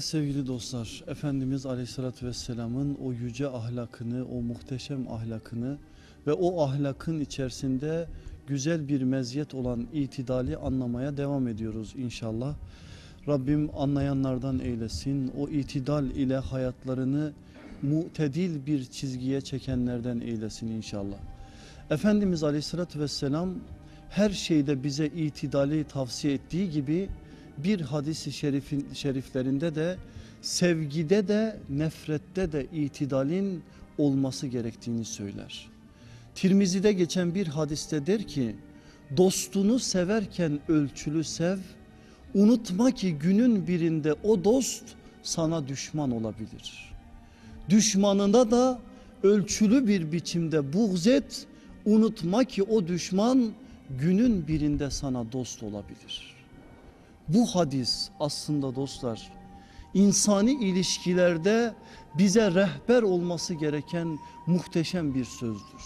Sevgili dostlar, Efendimiz Aleyhisselatü Vesselam'ın o yüce ahlakını, o muhteşem ahlakını ve o ahlakın içerisinde güzel bir meziyet olan itidali anlamaya devam ediyoruz inşallah. Rabbim anlayanlardan eylesin, o itidal ile hayatlarını mutedil bir çizgiye çekenlerden eylesin inşallah. Efendimiz Aleyhisselatü Vesselam her şeyde bize itidali tavsiye ettiği gibi bir hadisi şerifin, şeriflerinde de sevgide de nefrette de itidalin olması gerektiğini söyler. Tirmizi'de geçen bir hadiste der ki dostunu severken ölçülü sev unutma ki günün birinde o dost sana düşman olabilir. Düşmanına da ölçülü bir biçimde buğz et unutma ki o düşman günün birinde sana dost olabilir.'' Bu hadis aslında dostlar insani ilişkilerde bize rehber olması gereken muhteşem bir sözdür.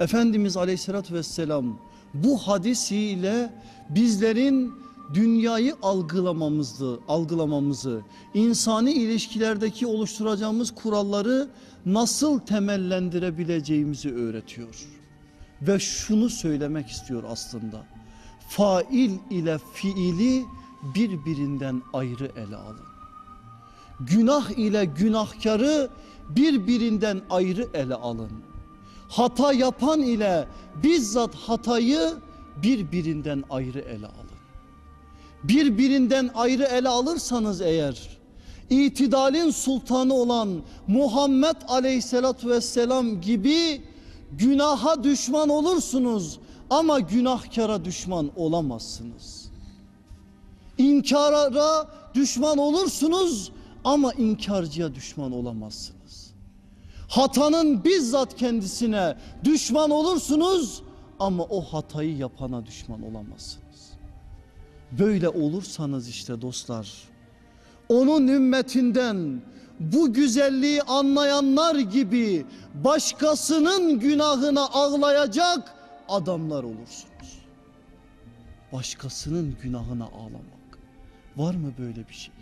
Efendimiz aleyhissalatü vesselam bu hadisiyle bizlerin dünyayı algılamamızı, algılamamızı, insani ilişkilerdeki oluşturacağımız kuralları nasıl temellendirebileceğimizi öğretiyor. Ve şunu söylemek istiyor aslında fail ile fiili birbirinden ayrı ele alın. Günah ile günahkarı birbirinden ayrı ele alın. Hata yapan ile bizzat hatayı birbirinden ayrı ele alın. Birbirinden ayrı ele alırsanız eğer itidalin sultanı olan Muhammed aleyhissalatü vesselam gibi günaha düşman olursunuz ama günahkara düşman olamazsınız. İnkara düşman olursunuz ama inkarcıya düşman olamazsınız. Hatanın bizzat kendisine düşman olursunuz ama o hatayı yapana düşman olamazsınız. Böyle olursanız işte dostlar onun ümmetinden bu güzelliği anlayanlar gibi başkasının günahına ağlayacak adamlar olursunuz. Başkasının günahına ağlamak. Var mı böyle bir şey?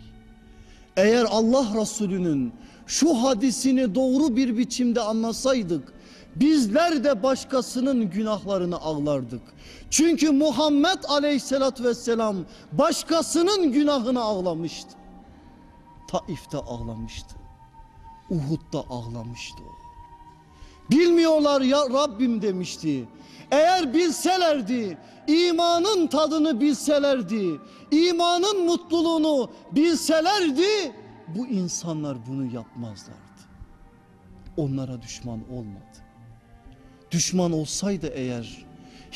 Eğer Allah Resulü'nün şu hadisini doğru bir biçimde anlasaydık bizler de başkasının günahlarını ağlardık. Çünkü Muhammed Aleyhisselatü Vesselam başkasının günahını ağlamıştı. Taif'te ağlamıştı. Uhud'da ağlamıştı o. Bilmiyorlar ya Rabbim demişti. Eğer bilselerdi, imanın tadını bilselerdi, imanın mutluluğunu bilselerdi bu insanlar bunu yapmazlardı. Onlara düşman olmadı. Düşman olsaydı eğer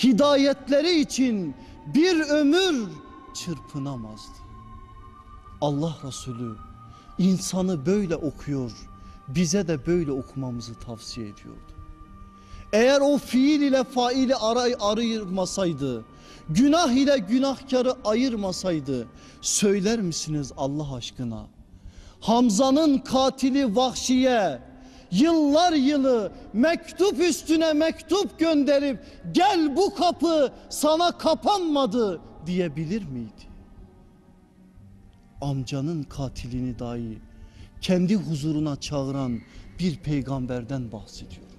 hidayetleri için bir ömür çırpınamazdı. Allah Resulü insanı böyle okuyor, bize de böyle okumamızı tavsiye ediyordu. Eğer o fiil ile faili ayırmasaydı, günah ile günahkarı ayırmasaydı söyler misiniz Allah aşkına? Hamza'nın katili Vahşi'ye yıllar yılı mektup üstüne mektup gönderip gel bu kapı sana kapanmadı diyebilir miydi? Amcanın katilini dahi kendi huzuruna çağıran bir peygamberden bahsediyor.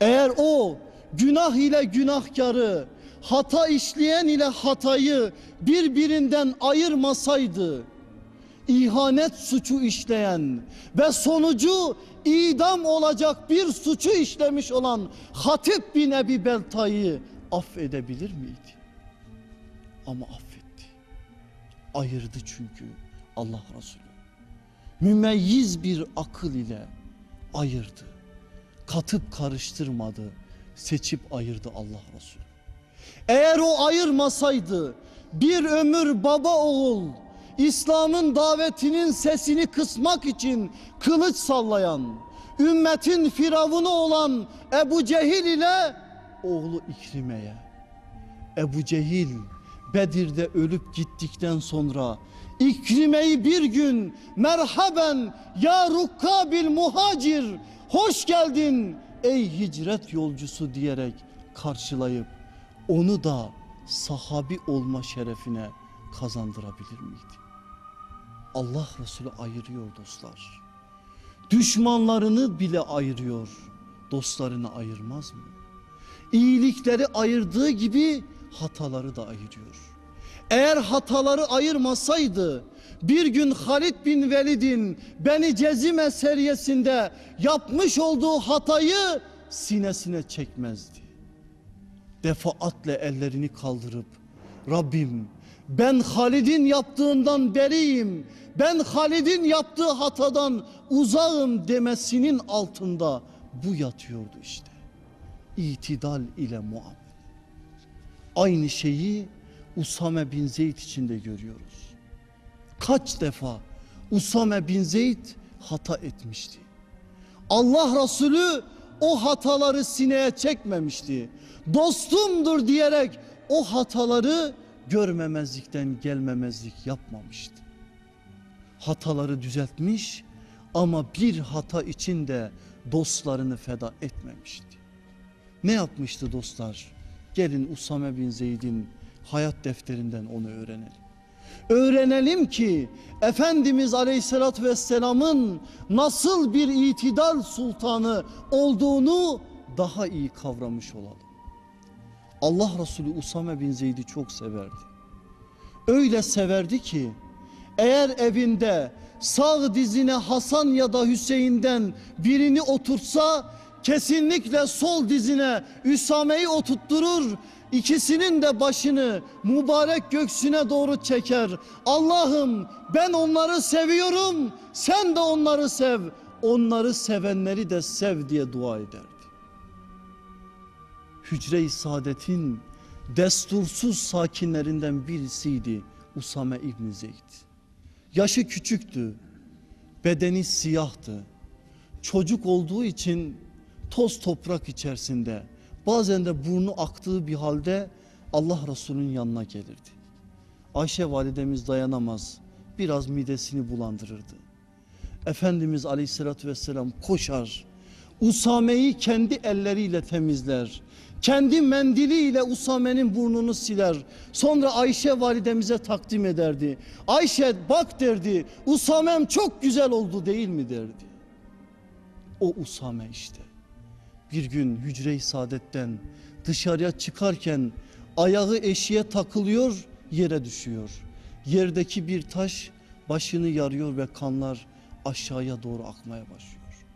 Eğer o günah ile günahkarı, hata işleyen ile hatayı birbirinden ayırmasaydı, ihanet suçu işleyen ve sonucu idam olacak bir suçu işlemiş olan Hatip bin Ebi Belta'yı affedebilir miydi? Ama affetti. Ayırdı çünkü Allah Resulü. Mümeyyiz bir akıl ile ayırdı katıp karıştırmadı, seçip ayırdı Allah Resulü. Eğer o ayırmasaydı bir ömür baba oğul İslam'ın davetinin sesini kısmak için kılıç sallayan ümmetin firavunu olan Ebu Cehil ile oğlu İkrime'ye Ebu Cehil Bedir'de ölüp gittikten sonra İkrime'yi bir gün merhaben ya rukkabil muhacir hoş geldin ey hicret yolcusu diyerek karşılayıp onu da sahabi olma şerefine kazandırabilir miydi? Allah Resulü ayırıyor dostlar. Düşmanlarını bile ayırıyor. Dostlarını ayırmaz mı? İyilikleri ayırdığı gibi hataları da ayırıyor. Eğer hataları ayırmasaydı bir gün Halid bin Velid'in Beni Cezime seriyesinde yapmış olduğu hatayı sinesine çekmezdi. Defaatle ellerini kaldırıp Rabbim ben Halid'in yaptığından beriyim. Ben Halid'in yaptığı hatadan uzağım demesinin altında bu yatıyordu işte. İtidal ile muamele. Aynı şeyi Usame bin Zeyd için de görüyoruz. Kaç defa Usame bin Zeyd hata etmişti. Allah Resulü o hataları sineye çekmemişti. Dostumdur diyerek o hataları görmemezlikten gelmemezlik yapmamıştı. Hataları düzeltmiş ama bir hata için de dostlarını feda etmemişti. Ne yapmıştı dostlar? Gelin Usame bin Zeyd'in hayat defterinden onu öğrenelim. Öğrenelim ki Efendimiz Aleyhisselatü Vesselam'ın nasıl bir itidal sultanı olduğunu daha iyi kavramış olalım. Allah Resulü Usame bin Zeyd'i çok severdi. Öyle severdi ki eğer evinde sağ dizine Hasan ya da Hüseyin'den birini oturtsa kesinlikle sol dizine Üsame'yi oturtturur. İkisinin de başını mübarek göksüne doğru çeker. Allah'ım ben onları seviyorum. Sen de onları sev. Onları sevenleri de sev diye dua ederdi. Hücre-i Saadet'in destursuz sakinlerinden birisiydi Usame İbni Zeyd. Yaşı küçüktü, bedeni siyahtı. Çocuk olduğu için toz toprak içerisinde bazen de burnu aktığı bir halde Allah Resulü'nün yanına gelirdi. Ayşe validemiz dayanamaz biraz midesini bulandırırdı. Efendimiz aleyhissalatü vesselam koşar Usame'yi kendi elleriyle temizler. Kendi mendiliyle Usame'nin burnunu siler. Sonra Ayşe validemize takdim ederdi. Ayşe bak derdi Usame'm çok güzel oldu değil mi derdi. O Usame işte. Bir gün hücre-i saadetten dışarıya çıkarken ayağı eşiğe takılıyor yere düşüyor. Yerdeki bir taş başını yarıyor ve kanlar aşağıya doğru akmaya başlıyor.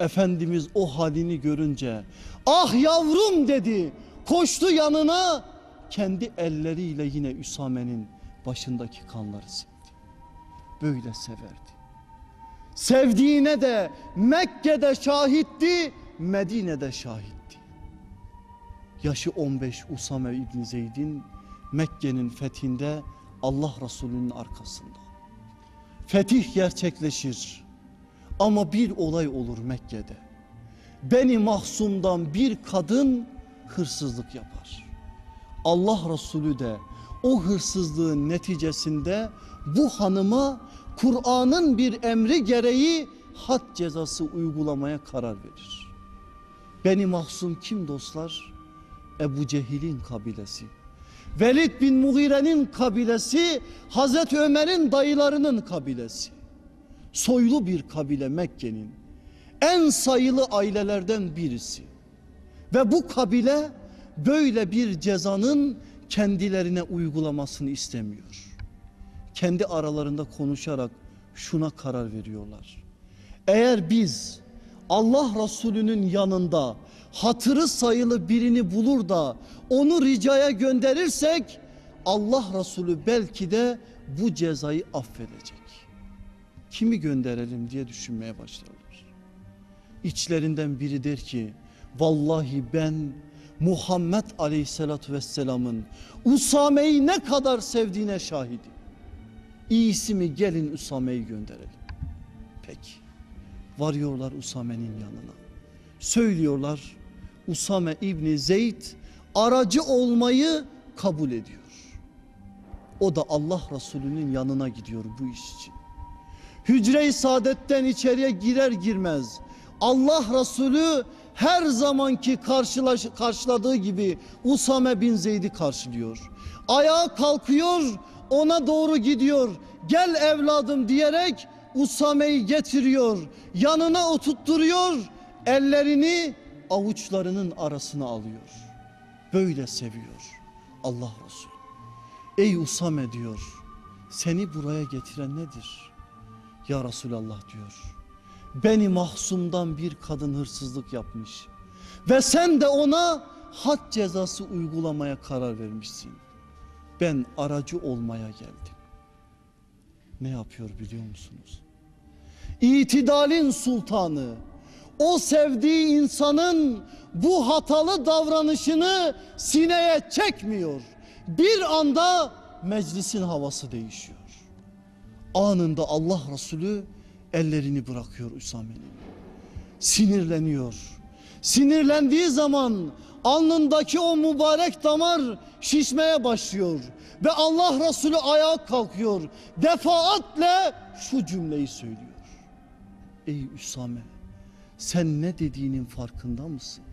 Efendimiz o halini görünce ah yavrum dedi koştu yanına kendi elleriyle yine Üsame'nin başındaki kanları sildi. Böyle severdi. Sevdiğine de Mekke'de şahitti Medine'de şahitti. Yaşı 15 Usame İbni Zeyd'in Mekke'nin fethinde Allah Resulü'nün arkasında. Fetih gerçekleşir. Ama bir olay olur Mekke'de. Beni Mahsum'dan bir kadın hırsızlık yapar. Allah Resulü de o hırsızlığın neticesinde bu hanıma Kur'an'ın bir emri gereği had cezası uygulamaya karar verir. Beni Mahsum kim dostlar? Ebu Cehil'in kabilesi. Velid bin Mughire'nin kabilesi Hazreti Ömer'in dayılarının kabilesi. Soylu bir kabile Mekke'nin en sayılı ailelerden birisi. Ve bu kabile böyle bir cezanın kendilerine uygulamasını istemiyor. Kendi aralarında konuşarak şuna karar veriyorlar. Eğer biz Allah Resulü'nün yanında hatırı sayılı birini bulur da onu ricaya gönderirsek Allah Resulü belki de bu cezayı affedecek. Kimi gönderelim diye düşünmeye başlarlar. İçlerinden biri der ki vallahi ben Muhammed Aleyhisselatü Vesselam'ın Usame'yi ne kadar sevdiğine şahidim. İyisi mi gelin Usame'yi gönderelim. Peki varıyorlar Usame'nin yanına. Söylüyorlar Usame İbni Zeyd aracı olmayı kabul ediyor. O da Allah Resulü'nün yanına gidiyor bu iş için. Hücre-i saadetten içeriye girer girmez Allah Resulü her zamanki karşılaş, karşıladığı gibi Usame bin Zeyd'i karşılıyor. Ayağa kalkıyor ona doğru gidiyor. Gel evladım diyerek Usame'yi getiriyor. Yanına oturtturuyor. Ellerini avuçlarının arasına alıyor. Böyle seviyor Allah Resulü. Ey Usame diyor. Seni buraya getiren nedir? Ya Resulallah diyor. Beni mahsumdan bir kadın hırsızlık yapmış. Ve sen de ona had cezası uygulamaya karar vermişsin. Ben aracı olmaya geldim. Ne yapıyor biliyor musunuz? İtidalin sultanı o sevdiği insanın bu hatalı davranışını sineye çekmiyor. Bir anda meclisin havası değişiyor. Anında Allah Resulü ellerini bırakıyor Üsame'nin. Sinirleniyor. Sinirlendiği zaman alnındaki o mübarek damar şişmeye başlıyor. Ve Allah Resulü ayağa kalkıyor. Defaatle şu cümleyi söylüyor. Ey Üsame sen ne dediğinin farkında mısın?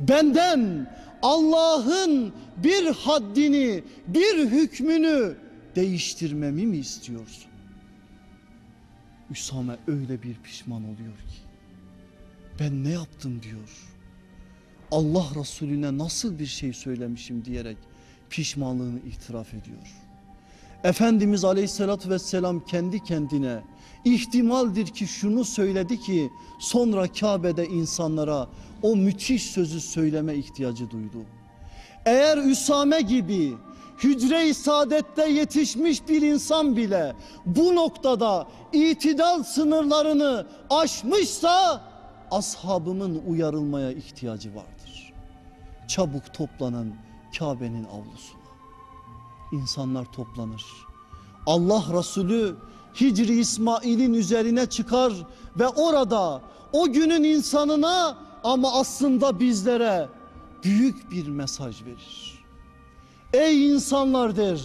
Benden Allah'ın bir haddini, bir hükmünü değiştirmemi mi istiyorsun? Üsame öyle bir pişman oluyor ki ben ne yaptım diyor. Allah Resulüne nasıl bir şey söylemişim diyerek pişmanlığını itiraf ediyor. Efendimiz Aleyhisselatü Vesselam kendi kendine ihtimaldir ki şunu söyledi ki sonra Kabe'de insanlara o müthiş sözü söyleme ihtiyacı duydu. Eğer Üsame gibi hücre-i saadette yetişmiş bir insan bile bu noktada itidal sınırlarını aşmışsa ashabımın uyarılmaya ihtiyacı vardır. Çabuk toplanan Kabe'nin avlusuna. İnsanlar toplanır. Allah Resulü Hicri İsmail'in üzerine çıkar ve orada o günün insanına ama aslında bizlere büyük bir mesaj verir. Ey insanlar der,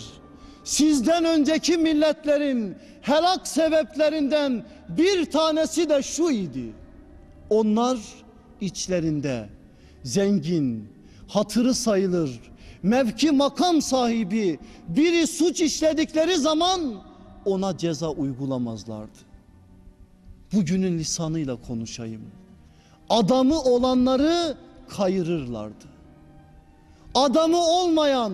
sizden önceki milletlerin helak sebeplerinden bir tanesi de şu idi. Onlar içlerinde zengin, hatırı sayılır, mevki makam sahibi biri suç işledikleri zaman ona ceza uygulamazlardı. Bugünün lisanıyla konuşayım. Adamı olanları kayırırlardı. Adamı olmayan,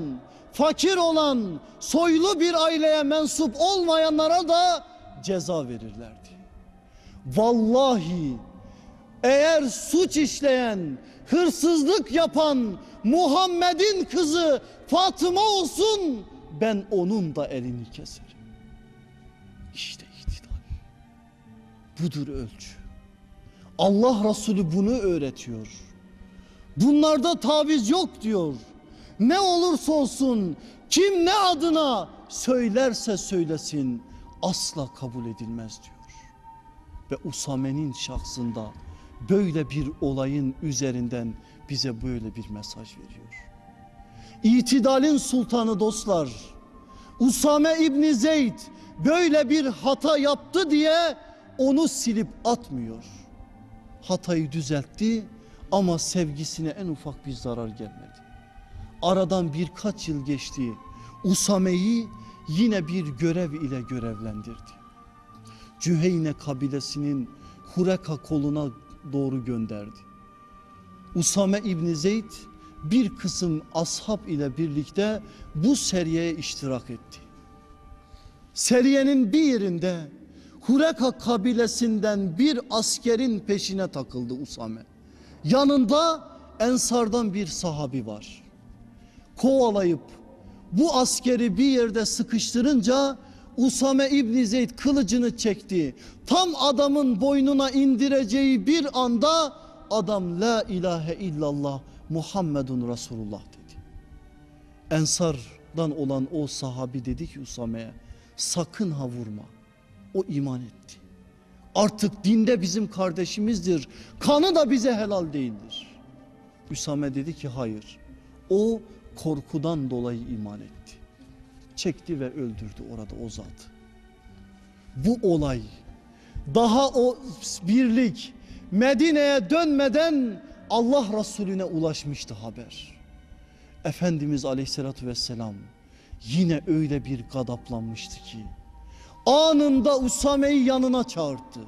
fakir olan, soylu bir aileye mensup olmayanlara da ceza verirlerdi. Vallahi eğer suç işleyen, hırsızlık yapan Muhammed'in kızı Fatıma olsun ben onun da elini keserim. İşte iktidar. Budur ölçü. Allah Resulü bunu öğretiyor. Bunlarda taviz yok diyor. Ne olursa olsun kim ne adına söylerse söylesin asla kabul edilmez diyor. Ve Usame'nin şahsında böyle bir olayın üzerinden bize böyle bir mesaj veriyor. İtidalin sultanı dostlar Usame İbni Zeyd böyle bir hata yaptı diye onu silip atmıyor. Hatayı düzeltti ama sevgisine en ufak bir zarar gelmedi. Aradan birkaç yıl geçti. Usame'yi yine bir görev ile görevlendirdi. Cüheyne kabilesinin Hureka koluna doğru gönderdi. Usame İbni Zeyd bir kısım ashab ile birlikte bu seriyeye iştirak etti. Seriyenin bir yerinde Hureka kabilesinden bir askerin peşine takıldı Usame. Yanında Ensardan bir sahabi var. Kovalayıp bu askeri bir yerde sıkıştırınca Usame İbni Zeyd kılıcını çekti. Tam adamın boynuna indireceği bir anda adam la ilahe illallah Muhammedun Resulullah dedi. Ensardan olan o sahabi dedi ki Usame'ye sakın ha vurma. O iman etti. Artık dinde bizim kardeşimizdir. Kanı da bize helal değildir. Üsame dedi ki hayır. O korkudan dolayı iman etti. Çekti ve öldürdü orada o zat. Bu olay daha o birlik Medine'ye dönmeden Allah Resulüne ulaşmıştı haber. Efendimiz Aleyhisselatü Vesselam yine öyle bir gadaplanmıştı ki anında Usame'yi yanına çağırdı.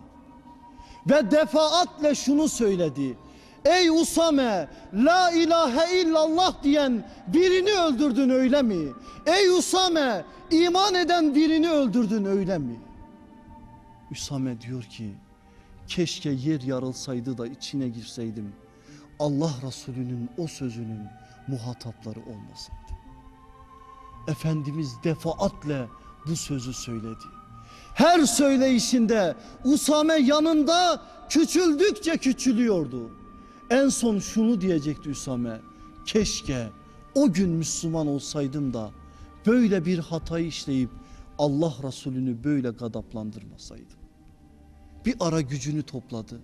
Ve defaatle şunu söyledi. Ey Usame la ilahe illallah diyen birini öldürdün öyle mi? Ey Usame iman eden birini öldürdün öyle mi? Usame diyor ki keşke yer yarılsaydı da içine girseydim. Allah Resulü'nün o sözünün muhatapları olmasaydı. Efendimiz defaatle bu sözü söyledi. Her söyleyişinde Usame yanında küçüldükçe küçülüyordu. En son şunu diyecekti Usame. Keşke o gün Müslüman olsaydım da böyle bir hatayı işleyip Allah Resulü'nü böyle gadaplandırmasaydım. Bir ara gücünü topladı.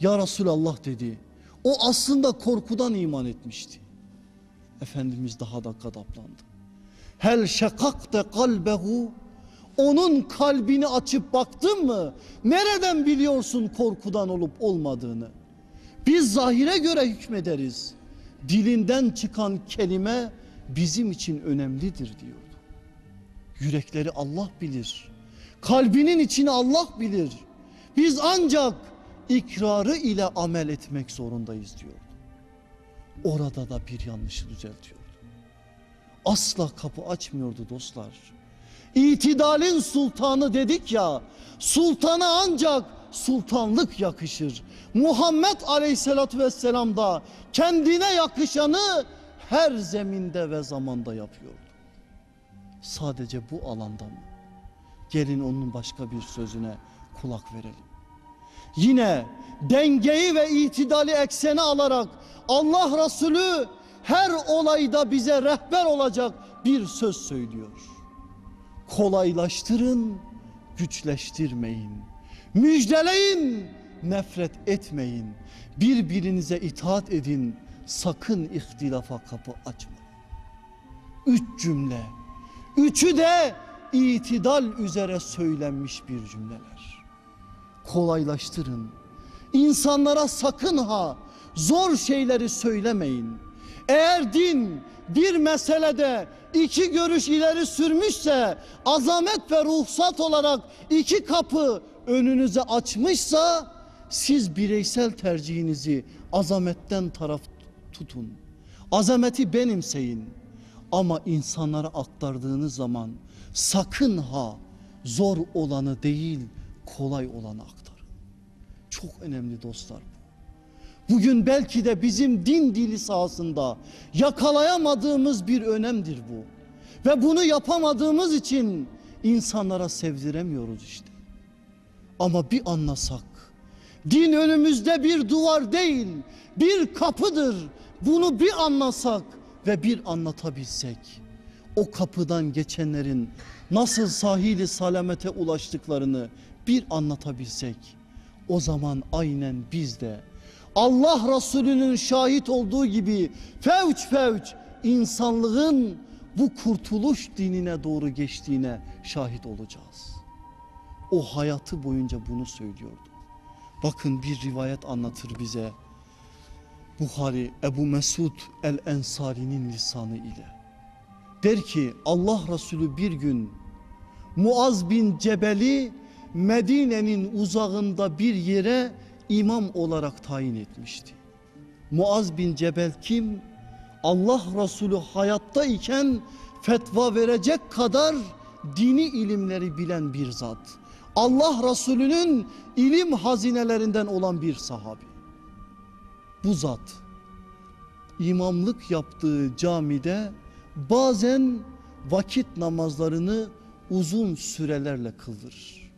Ya Resulallah dedi. O aslında korkudan iman etmişti. Efendimiz daha da gadaplandı. Hel şakakte kalbehu onun kalbini açıp baktın mı? Nereden biliyorsun korkudan olup olmadığını? Biz zahire göre hükmederiz. Dilinden çıkan kelime bizim için önemlidir diyordu. Yürekleri Allah bilir. Kalbinin içini Allah bilir. Biz ancak ikrarı ile amel etmek zorundayız diyordu. Orada da bir yanlışı düzeltiyordu. Asla kapı açmıyordu dostlar. İtidalin sultanı dedik ya, sultana ancak sultanlık yakışır. Muhammed Aleyhisselatü Vesselam da kendine yakışanı her zeminde ve zamanda yapıyordu. Sadece bu alanda mı? Gelin onun başka bir sözüne kulak verelim. Yine dengeyi ve itidali eksene alarak Allah Resulü her olayda bize rehber olacak bir söz söylüyor. Kolaylaştırın, güçleştirmeyin. Müjdeleyin, nefret etmeyin. Birbirinize itaat edin, sakın ihtilafa kapı açmayın. Üç cümle, üçü de itidal üzere söylenmiş bir cümleler. Kolaylaştırın. İnsanlara sakın ha zor şeyleri söylemeyin. Eğer din bir meselede iki görüş ileri sürmüşse azamet ve ruhsat olarak iki kapı önünüze açmışsa siz bireysel tercihinizi azametten taraf tutun. Azameti benimseyin. Ama insanlara aktardığınız zaman sakın ha zor olanı değil kolay olanı aktarın. Çok önemli dostlar bu. Bugün belki de bizim din dili sahasında yakalayamadığımız bir önemdir bu. Ve bunu yapamadığımız için insanlara sevdiremiyoruz işte. Ama bir anlasak, din önümüzde bir duvar değil, bir kapıdır. Bunu bir anlasak ve bir anlatabilsek, o kapıdan geçenlerin nasıl sahili salamete ulaştıklarını bir anlatabilsek, o zaman aynen biz de Allah Resulü'nün şahit olduğu gibi fevç fevç insanlığın bu kurtuluş dinine doğru geçtiğine şahit olacağız. O hayatı boyunca bunu söylüyordu. Bakın bir rivayet anlatır bize. Buhari Ebu Mesud el-Ensari'nin lisanı ile. Der ki Allah Resulü bir gün Muaz bin Cebel'i Medine'nin uzağında bir yere imam olarak tayin etmişti. Muaz bin Cebel kim? Allah Resulü hayatta iken fetva verecek kadar dini ilimleri bilen bir zat. Allah Resulü'nün ilim hazinelerinden olan bir sahabi. Bu zat imamlık yaptığı camide bazen vakit namazlarını uzun sürelerle kıldırır.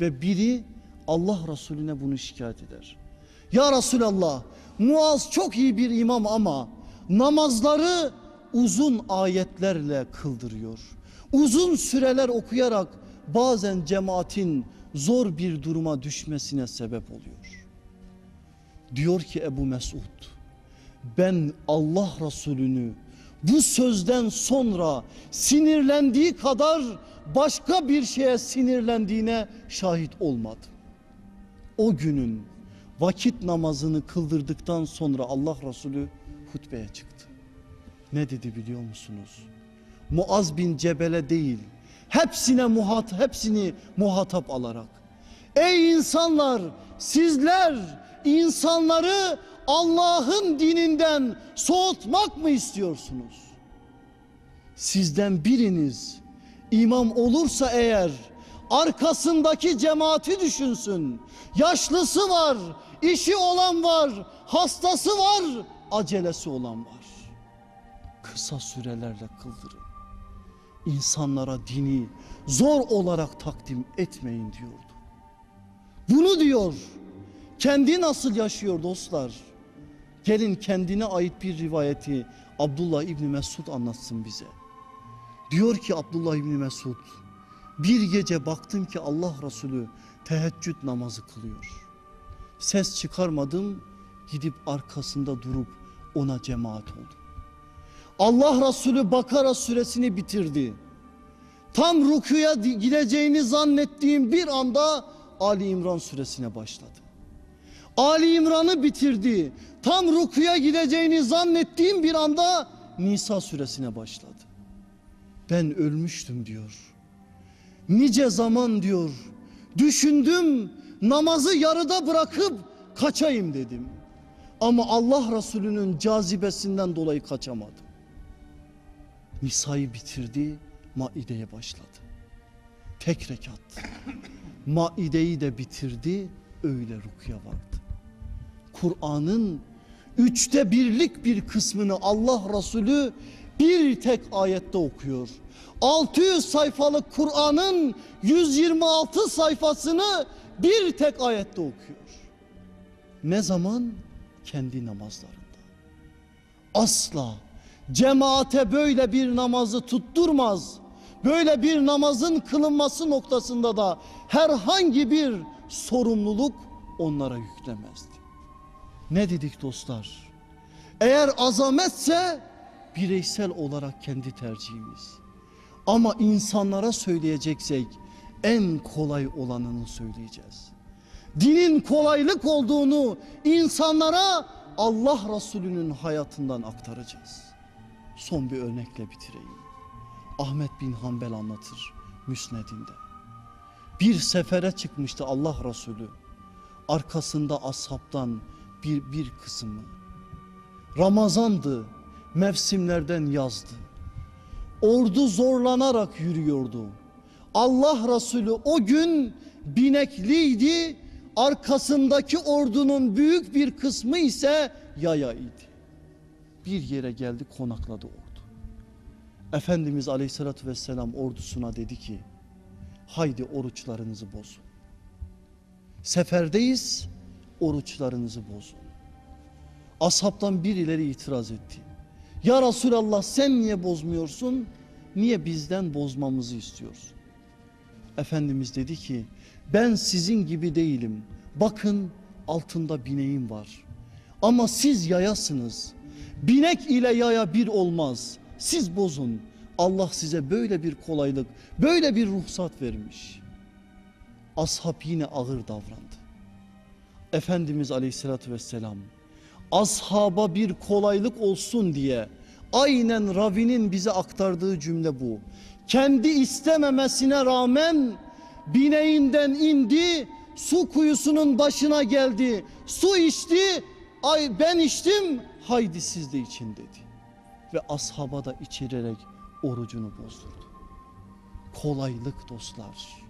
Ve biri Allah Resulüne bunu şikayet eder. Ya Resulallah Muaz çok iyi bir imam ama namazları uzun ayetlerle kıldırıyor. Uzun süreler okuyarak bazen cemaatin zor bir duruma düşmesine sebep oluyor. Diyor ki Ebu Mesud ben Allah Resulü'nü bu sözden sonra sinirlendiği kadar başka bir şeye sinirlendiğine şahit olmadım. O günün vakit namazını kıldırdıktan sonra Allah Resulü hutbeye çıktı. Ne dedi biliyor musunuz? Muaz bin Cebel'e değil hepsine muhat hepsini muhatap alarak ey insanlar sizler insanları Allah'ın dininden soğutmak mı istiyorsunuz? Sizden biriniz imam olursa eğer arkasındaki cemaati düşünsün. Yaşlısı var, işi olan var, hastası var, acelesi olan var. Kısa sürelerle kıldırın. İnsanlara dini zor olarak takdim etmeyin diyordu. Bunu diyor. Kendi nasıl yaşıyor dostlar? Gelin kendine ait bir rivayeti Abdullah İbni Mesud anlatsın bize. Diyor ki Abdullah İbni Mesud bir gece baktım ki Allah Resulü teheccüd namazı kılıyor. Ses çıkarmadım gidip arkasında durup ona cemaat oldum. Allah Resulü Bakara suresini bitirdi. Tam rukuya gideceğini zannettiğim bir anda Ali İmran suresine başladı. Ali İmran'ı bitirdi. Tam rukuya gideceğini zannettiğim bir anda Nisa suresine başladı. Ben ölmüştüm diyor. Nice zaman diyor. Düşündüm namazı yarıda bırakıp kaçayım dedim. Ama Allah Resulü'nün cazibesinden dolayı kaçamadım. Nisa'yı bitirdi, Maide'ye başladı. Tek rekat. Maide'yi de bitirdi, öyle rukuya vardı. Kur'an'ın üçte birlik bir kısmını Allah Resulü bir tek ayette okuyor. 600 sayfalık Kur'an'ın 126 sayfasını bir tek ayette okuyor. Ne zaman? Kendi namazlarında. Asla cemaate böyle bir namazı tutturmaz. Böyle bir namazın kılınması noktasında da herhangi bir sorumluluk onlara yüklemezdi. Ne dedik dostlar? Eğer azametse bireysel olarak kendi tercihimiz. Ama insanlara söyleyeceksek en kolay olanını söyleyeceğiz. Dinin kolaylık olduğunu insanlara Allah Resulü'nün hayatından aktaracağız. Son bir örnekle bitireyim. Ahmet bin Hanbel anlatır Müsned'inde. Bir sefere çıkmıştı Allah Resulü. Arkasında ashabtan bir, bir kısmı. Ramazandı, mevsimlerden yazdı. Ordu zorlanarak yürüyordu. Allah Resulü o gün binekliydi. Arkasındaki ordunun büyük bir kısmı ise yaya idi. Bir yere geldi konakladı ordu. Efendimiz Aleyhisselatü Vesselam ordusuna dedi ki haydi oruçlarınızı bozun. Seferdeyiz oruçlarınızı bozun. Ashabtan birileri itiraz etti. Ya Resulallah sen niye bozmuyorsun? Niye bizden bozmamızı istiyorsun? Efendimiz dedi ki ben sizin gibi değilim. Bakın altında bineğim var. Ama siz yayasınız. Binek ile yaya bir olmaz. Siz bozun. Allah size böyle bir kolaylık, böyle bir ruhsat vermiş. Ashab yine ağır davrandı. Efendimiz Aleyhisselatü Vesselam ashaba bir kolaylık olsun diye aynen Rabbinin bize aktardığı cümle bu. Kendi istememesine rağmen bineğinden indi su kuyusunun başına geldi su içti ay ben içtim haydi siz de için dedi. Ve ashaba da içirerek orucunu bozdurdu. Kolaylık dostlar.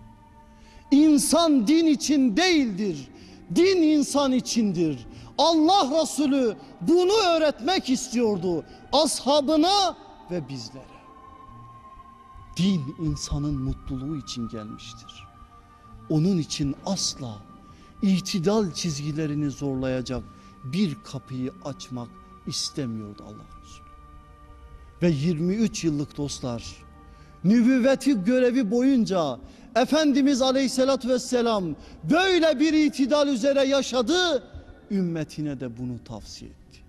İnsan din için değildir. Din insan içindir. Allah Resulü bunu öğretmek istiyordu ashabına ve bizlere. Din insanın mutluluğu için gelmiştir. Onun için asla itidal çizgilerini zorlayacak bir kapıyı açmak istemiyordu Allah Resulü. Ve 23 yıllık dostlar nübüvveti görevi boyunca Efendimiz Aleyhisselatü Vesselam böyle bir itidal üzere yaşadı. Ümmetine de bunu tavsiye etti.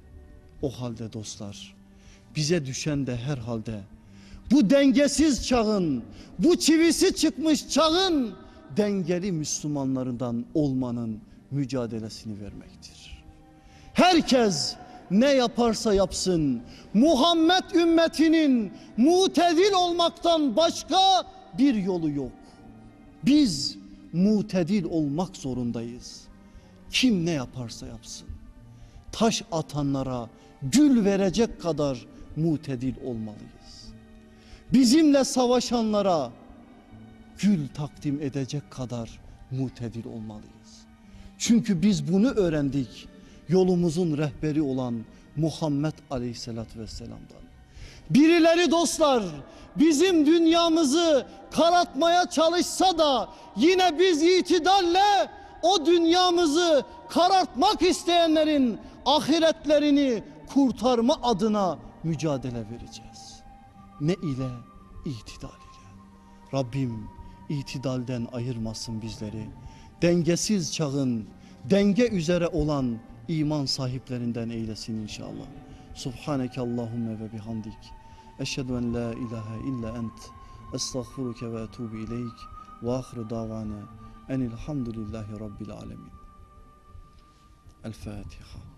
O halde dostlar bize düşen de herhalde bu dengesiz çağın, bu çivisi çıkmış çağın dengeli Müslümanlarından olmanın mücadelesini vermektir. Herkes ne yaparsa yapsın Muhammed ümmetinin mutedil olmaktan başka bir yolu yok. Biz mutedil olmak zorundayız. Kim ne yaparsa yapsın. Taş atanlara gül verecek kadar mutedil olmalıyız. Bizimle savaşanlara gül takdim edecek kadar mutedil olmalıyız. Çünkü biz bunu öğrendik yolumuzun rehberi olan Muhammed Aleyhisselatü Vesselam'dan. Birileri dostlar bizim dünyamızı karartmaya çalışsa da yine biz itidalle o dünyamızı karartmak isteyenlerin ahiretlerini kurtarma adına mücadele vereceğiz. Ne ile? İtidal ile. Rabbim itidalden ayırmasın bizleri. Dengesiz çağın denge üzere olan iman sahiplerinden eylesin inşallah. Subhaneke Allahümme ve bihamdik. Eşhedü en la ilahe illa ent. Estağfuruke ve etubu ileyk. Ve ahire davana enilhamdülillahi rabbil alemin. El Fatiha.